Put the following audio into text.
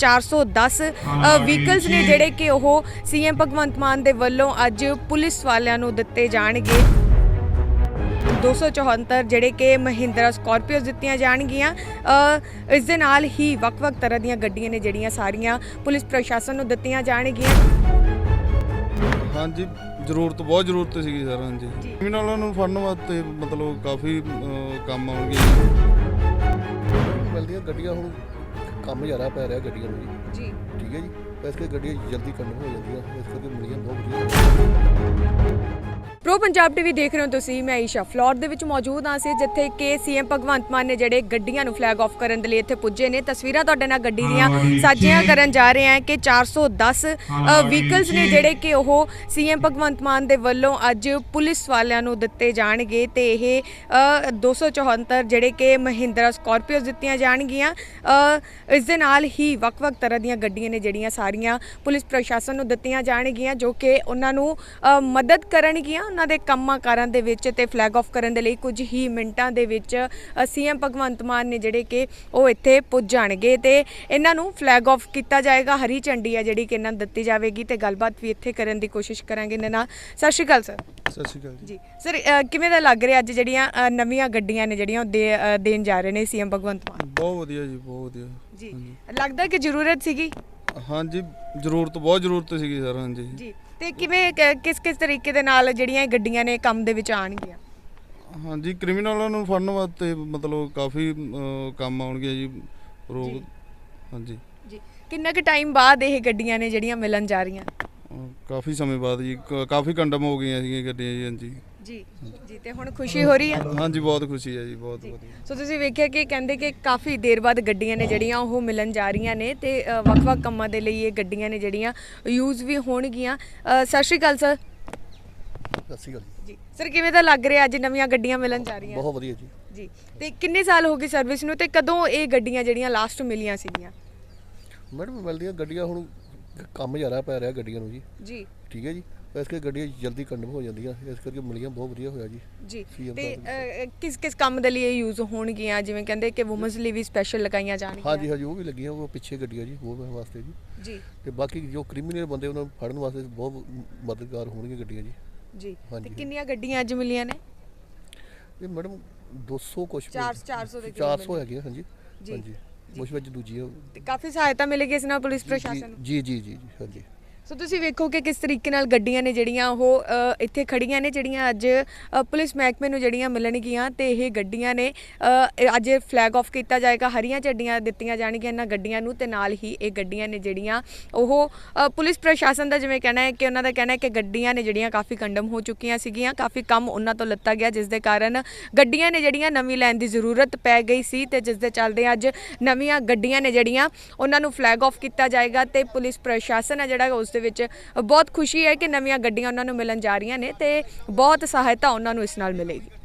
410 vehicles ਨੇ ਜਿਹੜੇ ਕਿ ਉਹ ਸੀਐਮ ਭਗਵੰਤ ਮਾਨ ਦੇ ਵੱਲੋਂ ਅੱਜ ਪੁਲਿਸ ਵਾਲਿਆਂ ਨੂੰ ਦਿੱਤੇ ਜਾਣਗੇ। 274 ਜਿਹੜੇ ਕਿ ਮਹਿੰਦਰਾ ਸਕਾਰਪੀਓਸ ਦਿੱਤੀਆਂ ਜਾਣਗੀਆਂ। ਇਸ ਦੇ ਨਾਲ ਹੀ ਵੱਖ-ਵੱਖ ਤਰ੍ਹਾਂ ਦੀਆਂ ਗੱਡੀਆਂ ਨੇ ਜਿਹੜੀਆਂ ਸਾਰੀਆਂ ਪੁਲਿਸ ਪ੍ਰਸ਼ਾਸਨ ਨੂੰ ਦਿੱਤੀਆਂ ਜਾਣਗੀਆਂ। ਹਾਂਜੀ ਜ਼ਰੂਰਤ ਬਹੁਤ ਜ਼ਰੂਰਤ ਸੀਗੀ ਸਰ ਹਾਂਜੀ। ਜੀ। ਕ੍ਰਿਮੀਨਲਾਂ ਨੂੰ ਫੜਨ ਵਾਸਤੇ ਮਤਲਬ ਕਾਫੀ ਕੰਮ ਆਉਣਗੇ। ਮਿਲਦੀਆਂ ਗੱਡੀਆਂ ਹੁਣ। ਕੰਮ ਜ਼ਿਆਦਾ ਪੈ ਰਿਹਾ ਗੱਡੀਆਂ ਨੂੰ ਜੀ। ਠੀਕ ਹੈ ਜੀ। ਇਸ ਕਰਕੇ ਗੱਡੀਆਂ ਜਲਦੀ ਕੰਡਮ ਹੋ ਜਾਂਦੀਆਂ ਇਸ ਕਰਕੇ ਮਿਲੀਆਂ ਬਹੁਤ ਵਧੀਆ। ਪ੍ਰੋ ਪੰਜਾਬ ਟੀਵੀ ਦੇਖ ਰਹੇ ਹੋ ਤੁਸੀਂ ਮੈਂ ਈਸ਼ਾ ਫਲੋਰ ਦੇ ਵਿੱਚ ਮੌਜੂਦ ਹਾਂ ਸੀ ਜਿੱਥੇ ਕਿ ਸੀਐਮ ਭਗਵੰਤ ਮਾਨ ਨੇ ਜਿਹੜੇ ਗੱਡੀਆਂ ਨੂੰ ਫਲੈਗ ਆਫ ਕਰਨ ਦੇ ਲਈ ਇੱਥੇ ਪੁੱਜੇ ਨੇ। ਤਸਵੀਰਾਂ ਤੁਹਾਡੇ ਨਾਲ ਗੱਡੀ ਦੀਆਂ ਸਾਂਝੀਆਂ ਕਰਨ ਜਾ ਰਹੇ ਹਾਂ ਕਿ 410 ਵਹੀਕਲਸ ਨੇ ਜਿਹੜੇ ਕਿ ਉਹ ਸੀਐਮ ਭਗਵੰਤ ਮਾਨ ਦੇ ਵੱਲੋਂ ਅੱਜ ਪੁਲਿਸ ਵਾਲਿਆਂ ਨੂੰ ਦਿੱਤੇ ਜਾਣਗੇ ਤੇ ਇਹ ਅ, 274 ਜਿਹੜੇ ਕਿ ਮਹਿੰਦਰਾ ਸਕਾਰਪੀਓਸ ਦਿੱਤੀਆਂ ਜਾਣਗੀਆਂ। ਇਸ ਦੇ ਨਾਲ ਹੀ ਵੱਖ-ਵੱਖ ਤਰ੍ਹਾਂ ਦੀਆਂ ਗੱਡੀਆਂ ਨੇ ਜਿਹੜੀਆਂ ਸਾਰੀਆਂ ਪੁਲਿਸ ਪ੍ਰਸ਼ਾਸਨ ਨੂੰ ਦਿੱਤੀਆਂ ਜਾਣਗੀਆਂ ਜੋ ਕਿ ਉਹਨਾਂ ਨੂੰ ਮਦਦ ਕਰਨਗੀਆਂ ਉਹਨਾਂ ਦੇ ਕੰਮਾਂ ਕਾਰਾਂ ਦੇ ਵਿੱਚ ਤੇ ਫਲੈਗ ਆਫ ਕਰਨ ਦੇ ਲਈ ਕੁਝ ਹੀ ਮਿੰਟਾਂ ਦੇ ਵਿੱਚ ਸੀਐਮ ਭਗਵੰਤ ਮਾਨ ਨੇ ਜਿਹੜੇ ਕਿ ਉਹ ਇੱਥੇ ਪੁੱਜ ਜਾਣਗੇ ਤੇ ਇਹਨਾਂ ਨੂੰ ਫਲੈਗ ਆਫ ਕੀਤਾ ਜਾਏਗਾ। ਹਰੀ ਝੰਡੀ ਆ ਜਿਹੜੀ ਕਿ ਇਹਨਾਂ ਨੂੰ ਦਿੱਤੀ ਜਾਵੇਗੀ ਤੇ ਗੱਲਬਾਤ ਵੀ ਇੱਥੇ ਕਰਨ ਦੀ ਕੋਸ਼ਿਸ਼ ਕਰਾਂਗੇ ਇਹਨਾਂ ਨਾਲ। ਸਤਿ ਸ਼੍ਰੀ ਅਕਾਲ ਸਰ। ਸਤਿ ਸ਼੍ਰੀ ਅਕਾਲ ਜੀ। ਸਰ ਕਿਵੇਂ ਦਾ ਲੱਗ ਰਿਹਾ ਅੱਜ ਜਿਹੜੀਆਂ ਨਵੀਆਂ ਗੱਡੀਆਂ ਨੇ ਜਿਹੜੀਆਂ ਉਹ ਦੇਣ ਜਾ ਰਹੇ ਨੇ ਸੀਐਮ ਭਗਵੰਤ ਮਾਨ? ਬਹੁਤ ਵਧੀਆ ਜੀ ਬਹੁਤ ਵਧੀਆ। ਜੀ। ਲੱਗਦਾ ਕਿ ਜ਼ਰੂਰਤ ਸੀਗੀ? ਹਾਂਜੀ ਜ਼ਰੂਰਤ ਬਹੁਤ ਜ਼ਰੂਰਤ ਸੀਗੀ ਸਰ ਹਾਂਜੀ। ਜੀ ਤੇ ਕਿਵੇਂ ਕਿਸ ਕਿਸ ਤਰੀਕੇ ਦੇ ਨਾਲ ਜਿਹੜੀਆਂ ਇਹ ਗੱਡੀਆਂ ਨੇ ਕੰਮ ਦੇ ਵਿੱਚ ਆਣਗੀਆਂ ਹਾਂਜੀ ਕ੍ਰਿਮੀਨਲਾਂ ਨੂੰ ਫੜਨ ਵਾਸਤੇ ਮਤਲਬ ਕਾਫੀ ਅਹ, ਕੰਮ ਆਉਣਗੇ ਜੀ ਜੀ। ਰੋਗ ਹਾਂਜੀ। ਜੀ ਕਿੰਨਾ ਕੁ ਟਾਈਮ ਬਾਅਦ ਇਹ ਗੱਡੀਆਂ ਨੇ ਜਿਹੜੀਆਂ ਮਿਲਣ ਜਾ ਰਹੀਆਂ? ਅਹ, ਕਾਫੀ ਸਮੇਂ ਬਾਅਦ ਜੀ ਕ- ਕਾਫੀ ਕੰਡਮ ਹੋ ਗਈਆਂ ਸੀਗੀਆਂ ਗੱਡੀਆਂ ਜੀ ਹਾਂਜੀ। ਜੀ ਜੀ ਤੇ ਹੁਣ ਖੁਸ਼ੀ ਹੋ ਰਹੀ ਹੈ? ਹਾਂਜੀ ਬਹੁਤ ਖੁਸ਼ੀ ਹੈ ਜੀ ਬਹੁਤ ਵਧੀਆ। ਸੋ ਤੁਸੀਂ ਵੇਖਿਆ ਕਿ ਕਹਿੰਦੇ ਕਿ ਕਾਫੀ ਦੇਰ ਬਾਅਦ ਗੱਡੀਆਂ ਨੇ ਜਿਹੜੀਆਂ ਉਹ ਮਿਲਣ ਜਾ ਰਹੀਆਂ ਨੇ ਤੇ ਅ, ਵੱਖ-ਵੱਖ ਕੰਮਾਂ ਦੇ ਲਈ ਇਹ ਗੱਡੀਆਂ ਨੇ ਜਿਹੜੀਆਂ ਯੂਜ਼ ਵੀ ਹੋਣਗੀਆਂ। ਅ, ਸਤਿ ਸ਼੍ਰੀ ਅਕਾਲ ਸਰ। ਸਤਿ ਸ਼੍ਰੀ ਅਕਾਲ ਜੀ। ਜੀ ਸਰ ਕਿਵੇਂ ਦਾ ਲੱਗ ਰਿਹਾ ਅੱਜ ਨਵੀਆਂ ਗੱਡੀਆਂ ਮਿਲਣ ਜਾ ਰਹੀਆਂ? ਬਹੁਤ ਵਧੀਆ ਜੀ। ਜੀ ਤੇ ਕਿੰਨੇ ਸਾਲ ਹੋ ਗਏ ਸਰਵਿਸ ਨੂੰ ਤੇ ਕਦੋਂ ਇਹ ਗੱਡੀਆਂ ਜਿਹੜੀਆਂ ਲਾਸਟ ਮਿਲੀਆਂ ਸੀਗੀਆਂ? ਮੈਡਮ ਮਿਲਦੀਆਂ ਗੱਡੀਆਂ ਹੁਣ ਕੰਮ ਜ਼ਿਆਦਾ ਪੈ ਰਿਹਾ ਗੱਡੀਆਂ ਨੂੰ ਜੀ। ਜੀ। ਠੀਕ ਹੈ ਜੀ। ਇਸ ਕਰਕੇ ਗੱਡੀਆਂ ਜਲਦੀ ਕੰਡਮ ਹੋ ਜਾਂਦੀਆਂ ਇਸ ਕਰਕੇ ਮਿਲੀਆਂ ਬਹੁਤ ਵਧੀਆ ਹੋਇਆ ਜੀ। ਜੀ ਤੇ ਕਿਸ ਕਿਸ ਕੰਮ ਦੇ ਲਈ ਇਹ ਯੂਜ਼ ਹੋਣਗੀਆਂ? ਜਿਵੇਂ ਕਹਿੰਦੇ ਕਿ ਔਮਨਸ ਲਈ ਵੀ ਸਪੈਸ਼ਲ ਲਗਾਈਆਂ ਜਾਣਗੀਆਂ। ਹਾਂਜੀ ਹਾਂਜੀ ਉਹ ਵੀ ਲੱਗੀਆਂ ਉਹ ਪਿੱਛੇ ਗੱਡੀਆਂ ਜੀ ਉਹ ਵਾਸਤੇ ਜੀ। ਜੀ। ਤੇ ਬਾਕੀ ਜੋ ਕ੍ਰਿਮੀਨਲ ਬੰਦੇ ਉਹਨਾਂ ਨੂੰ ਫੜਨ ਵਾਸਤੇ ਬਹੁਤ ਮਦਦਗਾਰ ਹੋਣਗੀਆਂ ਗੱਡੀਆਂ ਜੀ। ਜੀ ਤੇ ਹਾਂਜੀ। ਕਿੰਨੀਆਂ ਗੱਡੀਆਂ ਅੱਜ ਮਿਲੀਆਂ ਨੇ? ਇਹ ਮੈਡਮ 200 ਕੁਛ ਚਾਰ- 400 ਦੇ ਕਰੀਬ 400 ਹੈਗੇ ਹਾਂਜੀ। ਜੀ, ਹਾਂਜੀ ਕੁਛ ਵਿੱਚ ਦੂਜੀਆਂ ਤੇ ਕਾਫੀ ਸਹਾਇਤਾ ਮਿਲੇਗੀ ਇਸ ਨਾਲ ਪੁਲਿਸ ਪ੍ਰਸ਼ਾਸਨ ਨੂੰ? ਜੀ ਜੀ ਜੀ ਜੀ ਹਾਂਜੀ। ਸੋ ਤੁਸੀਂ ਵੇਖੋ ਕਿ ਕਿਸ ਤਰੀਕੇ ਨਾਲ ਗੱਡੀਆਂ ਨੇ ਜਿਹੜੀਆਂ ਉਹ ਇੱਥੇ ਖੜੀਆਂ ਨੇ, ਜਿਹੜੀਆਂ ਅੱਜ ਪੁਲਿਸ ਮਹਿਕਮੇ ਨੂੰ ਜਿਹੜੀਆਂ ਮਿਲਣਗੀਆਂ ਤੇ ਇਹ ਗੱਡੀਆਂ ਨੇ ਅੱਜ ਫਲੈਗ ਆਫ ਕੀਤਾ ਜਾਏਗਾ, ਹਰੀਆਂ ਝੰਡੀਆਂ ਦਿੱਤੀਆਂ ਜਾਣਗੀਆਂ ਇਹਨਾਂ ਗੱਡੀਆਂ ਨੂੰ ਤੇ ਨਾਲ ਹੀ ਇਹ ਗੱਡੀਆਂ ਨੇ ਜਿਹੜੀਆਂ ਉਹ ਪੁਲਿਸ ਪ੍ਰਸ਼ਾਸਨ ਦਾ ਜਿਵੇਂ ਕਹਿਣਾ ਹੈ ਕਿ ਉਹਨਾਂ ਦਾ ਕਹਿਣਾ ਹੈ ਕਿ ਗੱਡੀਆਂ ਨੇ ਜਿਹੜੀਆਂ ਕਾਫੀ ਕੰਡਮ ਹੋ ਚੁੱਕੀਆਂ ਸੀਗੀਆਂ, ਕਾਫੀ ਕੰਮ ਉਹਨਾਂ ਤੋਂ ਲੱਤਾ ਗਿਆ, ਜਿਸ ਦੇ ਕਾਰਨ ਗੱਡੀਆਂ ਨੇ ਜਿਹੜੀਆਂ ਨਵੀਂ ਲੈਣ ਦੀ ਜ਼ਰੂਰਤ ਪੈ ਗਈ ਸੀ ਤੇ ਜਿਸ ਦੇ ਚੱਲਦੇ ਅੱਜ ਨਵੀਆਂ ਗੱਡੀਆਂ ਨੇ ਜਿਹੜੀਆਂ ਉਹਨਾਂ ਨੂੰ ਫਲੈਗ ਆਫ ਕੀਤਾ ਜਾਏਗਾ ਤੇ ਪੁਲਿਸ ਪ੍ਰਸ਼ਾਸਨ ਹੈ ਜਿਹੜਾ ਉਸ ਦੇ ਵਿੱਚ ਬਹੁਤ ਖੁਸ਼ੀ ਹੈ ਕਿ ਨਵੀਆਂ ਗੱਡੀਆਂ ਉਹਨਾਂ ਨੂੰ ਮਿਲਣ ਜਾ ਰਹੀਆਂ ਨੇ ਤੇ ਬਹੁਤ ਸਹਾਇਤਾ ਉਹਨਾਂ ਨੂੰ ਇਸ ਨਾਲ ਮਿਲੇਗੀ।